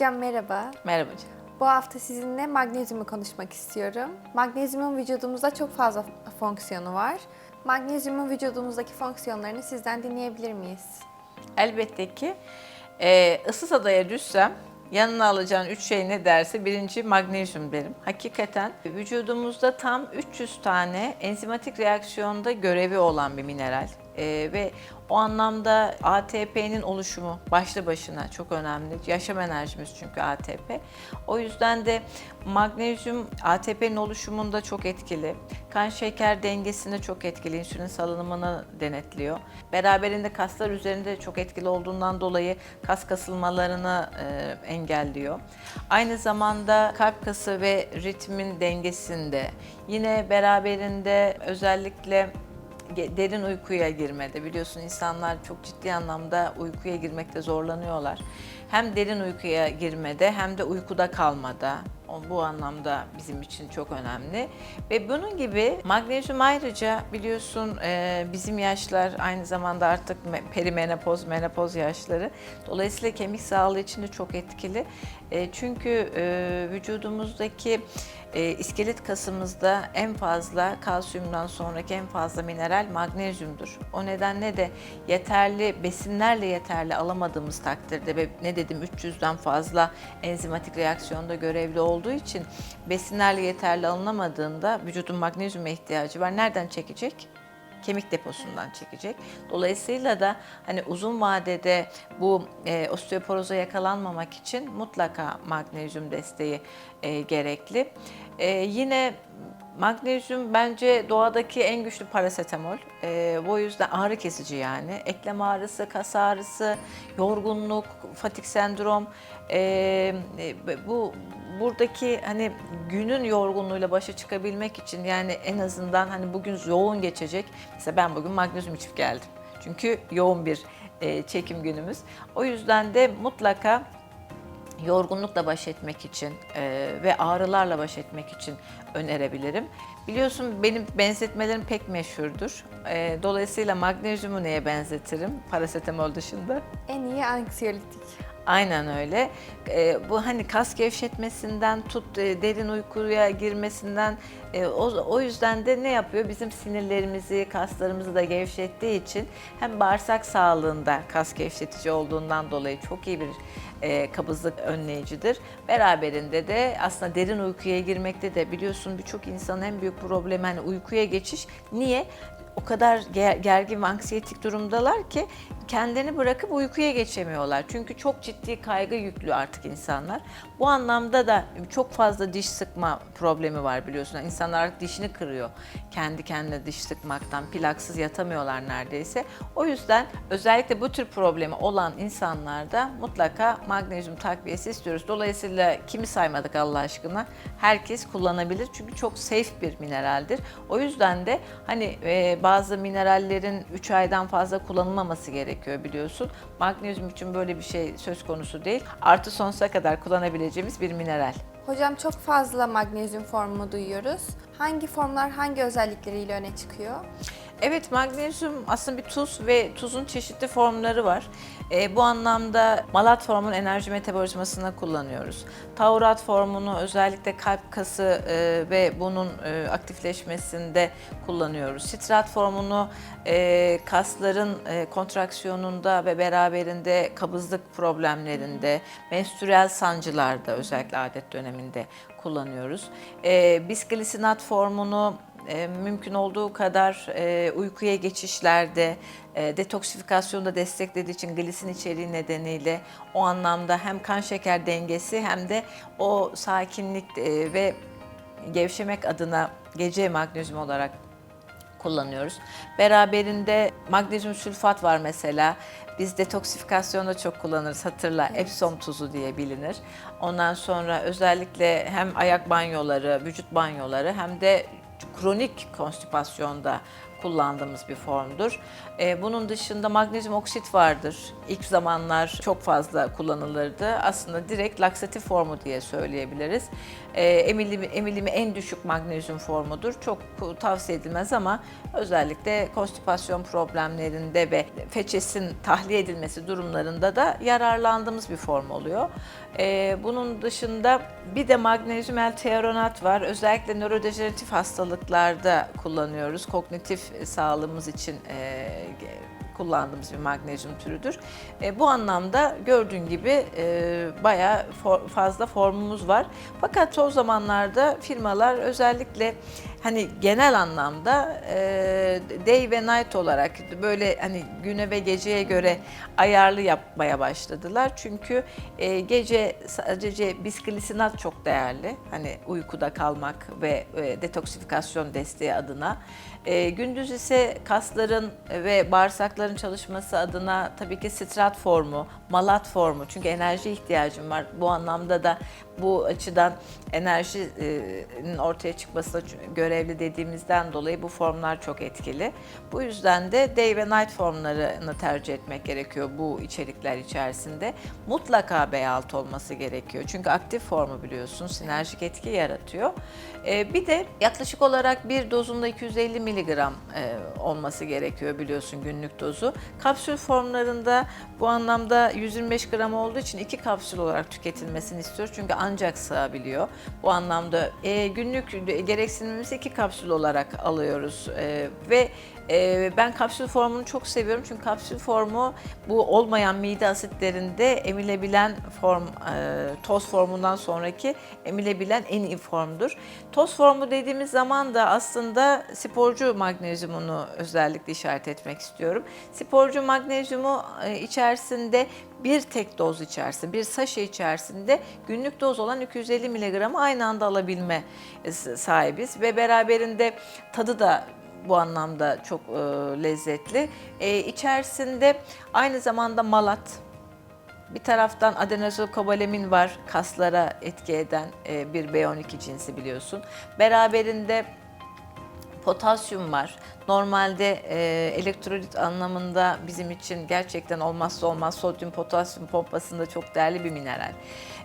Hocam merhaba. Merhaba canım. Bu hafta sizinle magnezyumu konuşmak istiyorum. Magnezyumun vücudumuzda çok fazla fonksiyonu var. Magnezyumun vücudumuzdaki fonksiyonlarını sizden dinleyebilir miyiz? Elbette ki e, ıssız adaya düşsem yanına alacağın üç şey ne derse birinci magnezyum derim. Hakikaten vücudumuzda tam 300 tane enzimatik reaksiyonda görevi olan bir mineral. E, ve o anlamda ATP'nin oluşumu başlı başına çok önemli. Yaşam enerjimiz çünkü ATP. O yüzden de magnezyum ATP'nin oluşumunda çok etkili. Kan şeker dengesinde çok etkili. İnsülin salınımını denetliyor. Beraberinde kaslar üzerinde çok etkili olduğundan dolayı kas kasılmalarını e, engelliyor. Aynı zamanda kalp kası ve ritmin dengesinde. Yine beraberinde özellikle derin uykuya girmede biliyorsun insanlar çok ciddi anlamda uykuya girmekte zorlanıyorlar. Hem derin uykuya girmede hem de uykuda kalmada bu anlamda bizim için çok önemli. Ve bunun gibi magnezyum ayrıca biliyorsun e, bizim yaşlar aynı zamanda artık me- perimenopoz, menopoz yaşları. Dolayısıyla kemik sağlığı için de çok etkili. E, çünkü e, vücudumuzdaki e, iskelet kasımızda en fazla kalsiyumdan sonraki en fazla mineral magnezyumdur. O nedenle de yeterli besinlerle yeterli alamadığımız takdirde ve ne dedim 300'den fazla enzimatik reaksiyonda görevli olduğu için besinlerle yeterli alınamadığında vücudun magnezyuma ihtiyacı var. Nereden çekecek? Kemik deposundan çekecek. Dolayısıyla da hani uzun vadede bu e, osteoporoza yakalanmamak için mutlaka magnezyum desteği e, gerekli. E, yine magnezyum bence doğadaki en güçlü parasetamol. E, bu yüzden ağrı kesici yani. Eklem ağrısı, kas ağrısı, yorgunluk, fatik sendrom. E, e, bu buradaki hani günün yorgunluğuyla başa çıkabilmek için yani en azından hani bugün yoğun geçecek. Mesela ben bugün magnezyum içip geldim. Çünkü yoğun bir e, çekim günümüz. O yüzden de mutlaka yorgunlukla baş etmek için e, ve ağrılarla baş etmek için önerebilirim. Biliyorsun benim benzetmelerim pek meşhurdur. E, dolayısıyla magnezyumu neye benzetirim parasetamol dışında? En iyi anksiyolitik. Aynen öyle. Ee, bu hani kas gevşetmesinden tut e, derin uykuya girmesinden e, o, o yüzden de ne yapıyor? Bizim sinirlerimizi, kaslarımızı da gevşettiği için hem bağırsak sağlığında kas gevşetici olduğundan dolayı çok iyi bir e, kabızlık önleyicidir. Beraberinde de aslında derin uykuya girmekte de biliyorsun birçok insanın en büyük problemi hani uykuya geçiş. Niye? o kadar ger- gergin ve anksiyetik durumdalar ki kendini bırakıp uykuya geçemiyorlar. Çünkü çok ciddi kaygı yüklü artık insanlar. Bu anlamda da çok fazla diş sıkma problemi var biliyorsun. İnsanlar artık dişini kırıyor. Kendi kendine diş sıkmaktan plaksız yatamıyorlar neredeyse. O yüzden özellikle bu tür problemi olan insanlarda mutlaka magnezyum takviyesi istiyoruz. Dolayısıyla kimi saymadık Allah aşkına? Herkes kullanabilir çünkü çok safe bir mineraldir. O yüzden de hani e, bazı minerallerin 3 aydan fazla kullanılmaması gerekiyor biliyorsun. Magnezyum için böyle bir şey söz konusu değil. Artı sonsuza kadar kullanabileceğimiz bir mineral. Hocam çok fazla magnezyum formu duyuyoruz. Hangi formlar hangi özellikleriyle öne çıkıyor? Evet magnezyum aslında bir tuz ve tuzun çeşitli formları var. E, bu anlamda malat formunun enerji metabolizmasında kullanıyoruz. Taurat formunu özellikle kalp kası e, ve bunun e, aktifleşmesinde kullanıyoruz. Sitrat formunu e, kasların e, kontraksiyonunda ve beraberinde kabızlık problemlerinde, menstrüel sancılarda özellikle adet döneminde kullanıyoruz. E, bisglisinat formunu e, mümkün olduğu kadar e, uykuya geçişlerde, e, detoksifikasyonda desteklediği için glisin içeriği nedeniyle o anlamda hem kan şeker dengesi hem de o sakinlik e, ve gevşemek adına gece magnezyum olarak kullanıyoruz. Beraberinde magnezyum sülfat var mesela. Biz detoksifikasyonda çok kullanırız. Hatırla Epsom tuzu diye bilinir. Ondan sonra özellikle hem ayak banyoları, vücut banyoları hem de kronik konstipasyonda kullandığımız bir formdur. E, bunun dışında magnezyum oksit vardır. İlk zamanlar çok fazla kullanılırdı. Aslında direkt laksatif formu diye söyleyebiliriz. E, emilimi, emilimi en düşük magnezyum formudur. Çok tavsiye edilmez ama özellikle konstipasyon problemlerinde ve feçesin tahliye edilmesi durumlarında da yararlandığımız bir form oluyor. E, bunun dışında bir de magnezyum L-teoronat var. Özellikle nörodejeneratif hastalıklarda kullanıyoruz. Kognitif sağlığımız için e, kullandığımız bir magnezyum türüdür. E, bu anlamda gördüğün gibi e, bayağı for- fazla formumuz var. Fakat son zamanlarda firmalar özellikle hani genel anlamda e, day ve night olarak böyle hani güne ve geceye göre ayarlı yapmaya başladılar. Çünkü e, gece sadece bisklisinat çok değerli. Hani uykuda kalmak ve e, detoksifikasyon desteği adına. E, gündüz ise kasların ve bağırsakların çalışması adına tabii ki strat formu, malat formu. Çünkü enerji ihtiyacım var. Bu anlamda da bu açıdan enerjinin ortaya çıkmasına görevli dediğimizden dolayı bu formlar çok etkili. Bu yüzden de day ve night formlarını tercih etmek gerekiyor bu içerikler içerisinde. Mutlaka B6 olması gerekiyor. Çünkü aktif formu biliyorsun sinerjik etki yaratıyor. Ee, bir de yaklaşık olarak bir dozunda 250 miligram e, olması gerekiyor biliyorsun günlük dozu. Kapsül formlarında bu anlamda 125 gram olduğu için iki kapsül olarak tüketilmesini istiyoruz. Çünkü ancak sığabiliyor. Bu anlamda e, günlük gereksinimimizi iki kapsül olarak alıyoruz. E, ve e, ben kapsül formunu çok seviyorum. Çünkü kapsül formu bu olmayan mide asitlerinde emilebilen form, e, toz formundan sonraki emilebilen en iyi formdur. Toz formu dediğimiz zaman da aslında sporcu magnezyumunu özellikle işaret etmek istiyorum. Sporcu magnezyumu e, içerisinde bir tek doz içerisinde, bir saşe içerisinde günlük doz olan 250 miligramı aynı anda alabilme e, sahibiz ve beraberinde tadı da bu anlamda çok e, lezzetli. E, içerisinde aynı zamanda malat, bir taraftan adenozokobalamin var, kaslara etki eden e, bir B12 cinsi biliyorsun. Beraberinde potasyum var. Normalde e, elektrolit anlamında bizim için gerçekten olmazsa olmaz sodyum potasyum pompasında çok değerli bir mineral.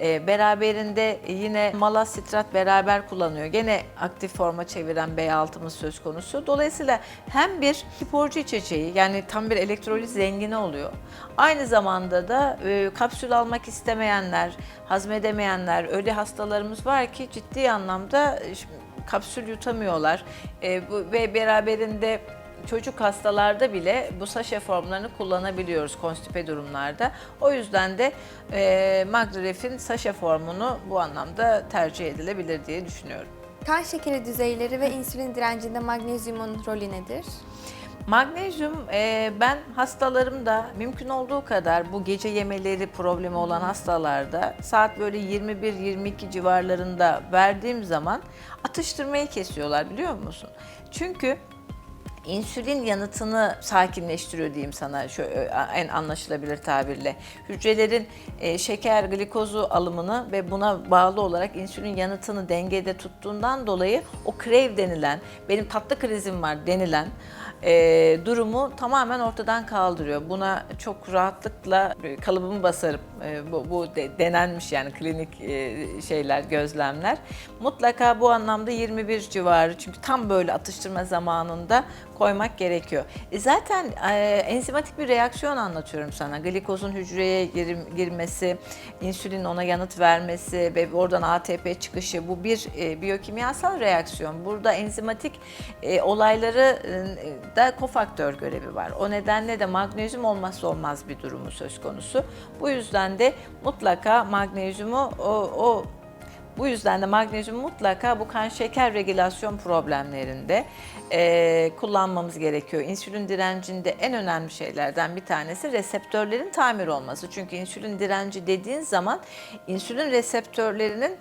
E, beraberinde yine malat sitrat beraber kullanıyor. Gene aktif forma çeviren B6'mız söz konusu. Dolayısıyla hem bir sporcu içeceği yani tam bir elektrolit zengini oluyor. Aynı zamanda da e, kapsül almak istemeyenler, hazmedemeyenler, öyle hastalarımız var ki ciddi anlamda e, kapsül yutamıyorlar E, bu, ve beraberinde çocuk hastalarda bile bu saşe formlarını kullanabiliyoruz konstipe durumlarda. O yüzden de e, Magdref'in saşe formunu bu anlamda tercih edilebilir diye düşünüyorum. Kan şekeri düzeyleri ve insülin direncinde magnezyumun rolü nedir? Magnezyum e, ben hastalarımda mümkün olduğu kadar bu gece yemeleri problemi olan hastalarda saat böyle 21-22 civarlarında verdiğim zaman atıştırmayı kesiyorlar biliyor musun? Çünkü insülin yanıtını sakinleştiriyor diyeyim sana şu ö, en anlaşılabilir tabirle. Hücrelerin e, şeker, glikozu alımını ve buna bağlı olarak insülin yanıtını dengede tuttuğundan dolayı o crave denilen, benim tatlı krizim var denilen e, durumu tamamen ortadan kaldırıyor. Buna çok rahatlıkla kalıbımı basarım. E, bu, bu de- denenmiş yani klinik e, şeyler, gözlemler. Mutlaka bu anlamda 21 civarı çünkü tam böyle atıştırma zamanında koymak gerekiyor. E zaten e, enzimatik bir reaksiyon anlatıyorum sana. Glikozun hücreye girim- girmesi, insülin ona yanıt vermesi ve oradan ATP çıkışı bu bir e, biyokimyasal reaksiyon. Burada enzimatik e, olayları e, da kofaktör görevi var. O nedenle de magnezyum olmazsa olmaz bir durumu söz konusu. Bu yüzden de mutlaka magnezyumu o, o bu yüzden de magnezyum mutlaka bu kan şeker regülasyon problemlerinde eee, kullanmamız gerekiyor. İnsülin direncinde en önemli şeylerden bir tanesi reseptörlerin tamir olması. Çünkü insülin direnci dediğin zaman insülin reseptörlerinin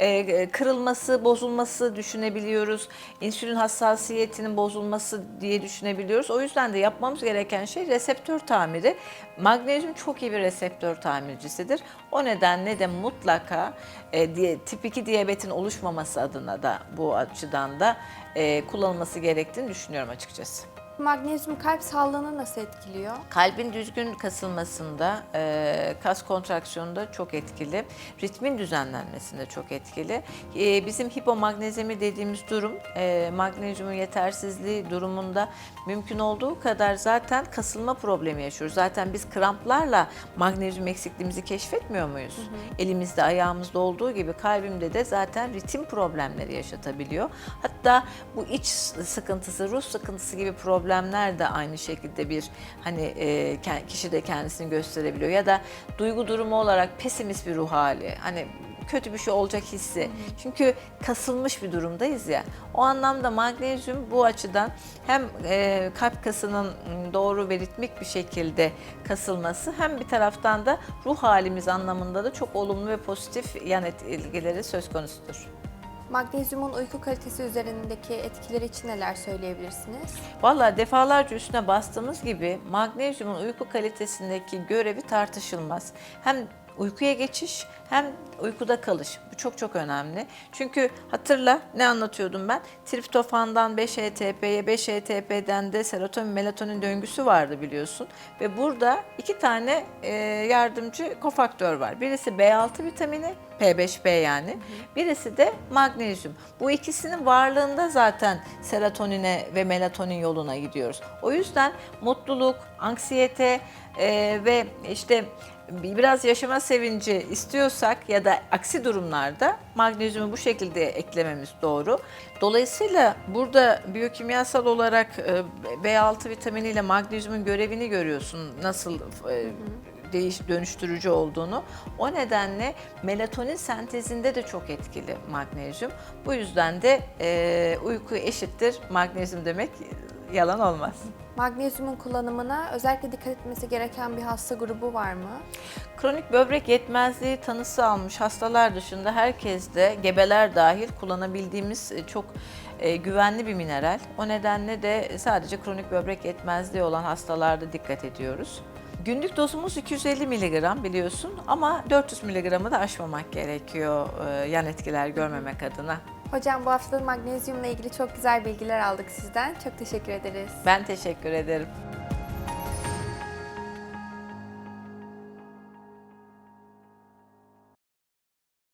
eee, kırılması, bozulması düşünebiliyoruz. İnsülin hassasiyetinin bozulması diye düşünebiliyoruz. O yüzden de yapmamız gereken şey reseptör tamiri. Magnezyum çok iyi bir reseptör tamircisidir. O nedenle de mutlaka e, tip 2 diyabetin oluşmaması adına da bu açıdan da e, kullanılması gerektiğini düşünüyorum açıkçası. Magnezyum kalp sağlığını nasıl etkiliyor? Kalbin düzgün kasılmasında, e, kas kontraksiyonunda çok etkili. Ritmin düzenlenmesinde çok etkili. E, bizim hipomagnezyemi dediğimiz durum, e, magnezyumun yetersizliği durumunda mümkün olduğu kadar zaten kasılma problemi yaşıyoruz. Zaten biz kramplarla magnezyum eksikliğimizi keşfetmiyor muyuz? Elimizde, ayağımızda olduğu gibi kalbimde de zaten ritim problemleri yaşatabiliyor. Hatta bu iç sıkıntısı, ruh sıkıntısı gibi problemler de aynı şekilde bir hani e, kişi de kendisini gösterebiliyor ya da duygu durumu olarak pesimist bir ruh hali. Hani kötü bir şey olacak hissi. Çünkü kasılmış bir durumdayız ya. O anlamda magnezyum bu açıdan hem e, kalp kasının doğru ve ritmik bir şekilde kasılması hem bir taraftan da ruh halimiz anlamında da çok olumlu ve pozitif yan etkileri söz konusudur. Magnezyumun uyku kalitesi üzerindeki etkileri için neler söyleyebilirsiniz? Valla defalarca üstüne bastığımız gibi magnezyumun uyku kalitesindeki görevi tartışılmaz. Hem uykuya geçiş hem uykuda kalış. Bu çok çok önemli. Çünkü hatırla ne anlatıyordum ben? Triptofandan 5-HTP'ye, 5-HTP'den de serotonin melatonin döngüsü vardı biliyorsun. Ve burada iki tane e, yardımcı kofaktör var. Birisi B6 vitamini, P5B yani. Birisi de magnezyum. Bu ikisinin varlığında zaten serotonine ve melatonin yoluna gidiyoruz. O yüzden mutluluk, anksiyete e, ve işte biraz yaşama sevinci istiyorsak ya da aksi durumlarda magnezyumu bu şekilde eklememiz doğru. Dolayısıyla burada biyokimyasal olarak e, B6 vitaminiyle magnezyumun görevini görüyorsun. Nasıl e, değiş dönüştürücü olduğunu. O nedenle melatonin sentezinde de çok etkili magnezyum. Bu yüzden de e, uyku eşittir magnezyum demek yalan olmaz. Magnezyumun kullanımına özellikle dikkat etmesi gereken bir hasta grubu var mı? Kronik böbrek yetmezliği tanısı almış hastalar dışında herkes de gebeler dahil kullanabildiğimiz e, çok e, güvenli bir mineral. O nedenle de sadece kronik böbrek yetmezliği olan hastalarda dikkat ediyoruz. Günlük dozumuz 250 mg biliyorsun ama 400 mg'ı da aşmamak gerekiyor e, yan etkiler görmemek adına. Hocam bu hafta magnezyumla ilgili çok güzel bilgiler aldık sizden. Çok teşekkür ederiz. Ben teşekkür ederim.